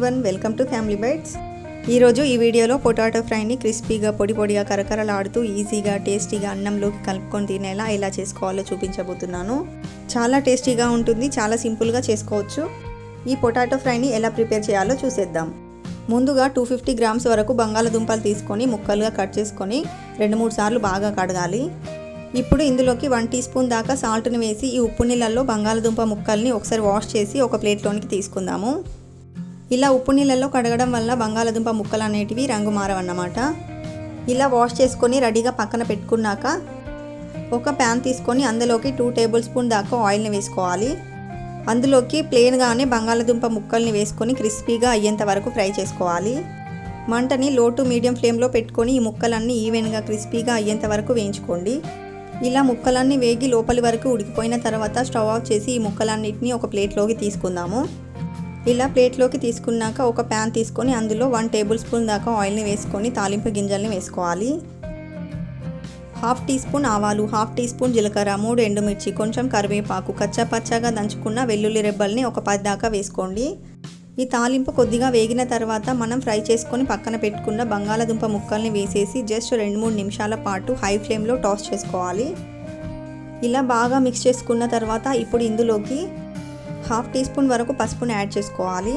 Welcome to family bites ఈరోజు ఈ వీడియోలో పొటాటో ఫ్రైని క్రిస్పీగా పొడి పొడిగా కరకరలాడుతూ ఈజీగా టేస్టీగా అన్నంలోకి కలుపుకొని తినేలా ఎలా చేసుకోవాలో చూపించబోతున్నాను. చాలా టేస్టీగా ఉంటుంది చాలా సింపుల్గా చేసుకోవచ్చు. ఈ పొటాటో ఫ్రైని ఎలా ప్రిపేర్ చేయాలో చూసేద్దాం. ముందుగా టూ ఫిఫ్టీ గ్రామ్స్ వరకు బంగాళదుంపలు తీసుకొని ముక్కలుగా కట్ చేసుకొని రెండు మూడు సార్లు బాగా కడగాలి. ఇప్పుడు ఇందులోకి వన్ టీ స్పూన్ దాకా సాల్ట్ని వేసి ఈ ఉప్పు నీళ్ళల్లో బంగాళదుంప ముక్కల్ని ఒకసారి వాష్ చేసి ఒక ప్లేట్లోనికి తీసుకుందాము. ఇలా ఉప్పు నీళ్ళల్లో కడగడం వల్ల బంగాళదుంప ముక్కలు అనేటివి రంగు మారవన్నమాట. ఇలా వాష్ చేసుకొని రెడీగా పక్కన పెట్టుకున్నాక ఒక ప్యాన్ తీసుకొని అందులోకి టూ టేబుల్ స్పూన్ దాకా ఆయిల్ని వేసుకోవాలి. అందులోకి ప్లెయిన్గానే బంగాళదుంప ముక్కల్ని వేసుకొని క్రిస్పీగా అయ్యేంత వరకు ఫ్రై చేసుకోవాలి. మంటని లో టు మీడియం ఫ్లేమ్లో పెట్టుకొని ఈ ముక్కలన్నీ ఈవెన్గా క్రిస్పీగా అయ్యేంత వరకు వేయించుకోండి. ఇలా ముక్కలన్నీ వేగి లోపలి వరకు ఉడికిపోయిన తర్వాత స్టవ్ ఆఫ్ చేసి ఈ ముక్కలన్నిటిని ఒక ప్లేట్లోకి తీసుకుందాము. ఇలా ప్లేట్లోకి తీసుకున్నాక ఒక ప్యాన్ తీసుకొని అందులో వన్ టేబుల్ స్పూన్ దాకా ఆయిల్ని వేసుకొని తాలింపు గింజల్ని వేసుకోవాలి. హాఫ్ టీ స్పూన్ ఆవాలు హాఫ్ టీ స్పూన్ జీలకర్ర మూడు ఎండుమిర్చి కొంచెం కరివేపాకు కచ్చా పచ్చాగా దంచుకున్న వెల్లుల్లి రెబ్బల్ని ఒక పది దాకా వేసుకోండి. ఈ తాలింపు కొద్దిగా వేగిన తర్వాత మనం ఫ్రై చేసుకొని పక్కన పెట్టుకున్న బంగాళదుంప ముక్కల్ని వేసేసి జస్ట్ రెండు మూడు నిమిషాల పాటు హై ఫ్లేమ్లో టాస్ చేసుకోవాలి. ఇలా బాగా మిక్స్ చేసుకున్న తర్వాత ఇప్పుడు ఇందులోకి హాఫ్ టీ స్పూన్ వరకు పసుపుని యాడ్ చేసుకోవాలి.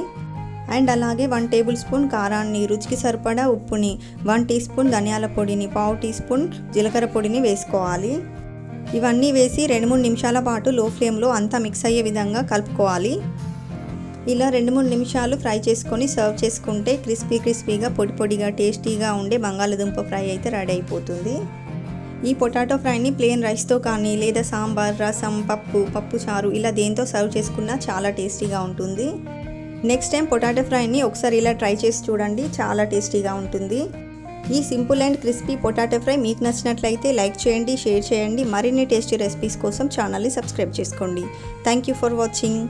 అండ్ అలాగే వన్ టేబుల్ స్పూన్ కారాన్ని రుచికి సరిపడా ఉప్పుని వన్ టీ స్పూన్ ధనియాల పొడిని పావు టీ స్పూన్ జీలకర్ర పొడిని వేసుకోవాలి. ఇవన్నీ వేసి రెండు మూడు నిమిషాల పాటు లో ఫ్లేమ్లో అంతా మిక్స్ అయ్యే విధంగా కలుపుకోవాలి. ఇలా రెండు మూడు నిమిషాలు ఫ్రై చేసుకొని సర్వ్ చేసుకుంటే క్రిస్పీ క్రిస్పీగా పొడి పొడిగా టేస్టీగా ఉండే బంగాళదుంప ఫ్రై అయితే రెడీ అయిపోతుంది. ఈ పొటాటో ఫ్రైని ప్లేన్ రైస్తో కానీ లేదా సాంబార్ రసం పప్పు పప్పు చారు ఇలా దేంతో సర్వ్ చేసుకున్నా చాలా టేస్టీగా ఉంటుంది. నెక్స్ట్ టైం పొటాటో ఫ్రైని ఒకసారి ఇలా ట్రై చేసి చూడండి చాలా టేస్టీగా ఉంటుంది. ఈ simple and crispy potato fry మీకు నచ్చినట్లయితే లైక్ చేయండి షేర్ చేయండి. మరిన్ని టేస్టీ రెసిపీస్ కోసం ఛానల్ని సబ్స్క్రైబ్ చేసుకోండి. Thank you for watching.